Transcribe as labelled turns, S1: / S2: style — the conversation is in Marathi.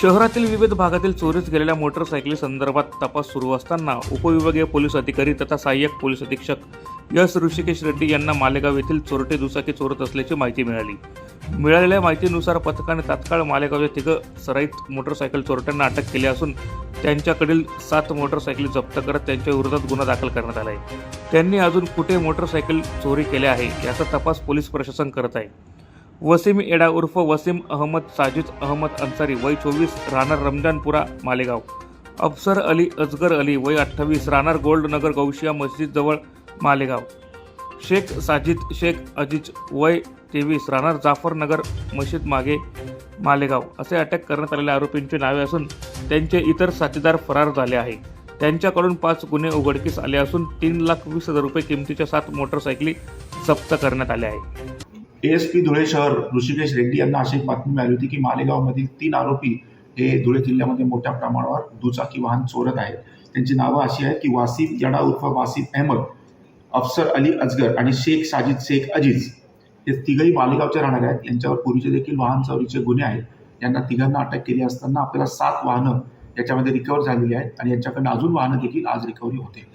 S1: शहरातील विविध भागातील चोरीस गेलेल्या मोटरसायकली संदर्भात तपास सुरू असताना उपविभागीय पोलीस अधिकारी तथा सहाय्यक पोलीस अधीक्षक यस ऋषिकेश रेड्डी यांना मालेगाव येथील चोरटे दुचाकी चोरत असल्याची माहिती मिळाली. मिळालेल्या माहितीनुसार पथकाने तात्काळ मालेगावच्या तिघं सराईत मोटरसायकल चोरट्यांना अटक केली असून त्यांच्याकडील सात मोटरसायकली जप्त करत त्यांच्या विरोधात गुन्हा दाखल करण्यात आला आहे त्यांनी अजून कुठे मोटरसायकल चोरी केल्या आहे याचा तपास पोलीस प्रशासन करत आहे. वसीम एडा उर्फ वसीम अहमद साजिद अहमद अन्सारी वय चोवीस राहणार रमजानपुरा मालेगाव. अफसर अली अजगर अली वय अठ्ठावीस राहणार गोल्ड नगर गौशिया मस्जिदजवळ मालेगाव. शेख साजिद शेख अजिज वय तेवीस राहणार जाफरनगर मशीद मागे मालेगाव. असे अटक करण्यात आलेल्या आरोपींची नावे असून त्यांचे इतर साथीदार फरार झाले आहे. त्यांच्याकडून पाच गुन्हे उघडकीस आले असून तीन लाख वीस हजार रुपये किमतीच्या सात मोटरसायकली जप्त करण्यात आल्या आहे
S2: एएसपी धुळे शहर ऋषिकेश रेड्डी यांना अशी एक बातमी मिळाली होती की मालेगावमधील तीन आरोपी हे धुळे जिल्ह्यामध्ये मोठ्या प्रमाणावर दुचाकी वाहन चोरत आहेत. त्यांची नावं अशी आहेत की वासिफ यडा उर्फ वासिफ अहमद अफसर अली अजगर आणि शेख साजिद शेख अजीज हे तिघही मालेगावचे राहणारे आहेत. यांच्यावर पूर्वीचे देखील वाहन चोरीचे गुन्हे आहेत. यांना तिघांना अटक केली असताना आपल्याला सात वाहनं याच्यामध्ये रिकव्हर झालेली आहेत आणि यांच्याकडनं अजून वाहनं देखील आज रिकव्हरी होते.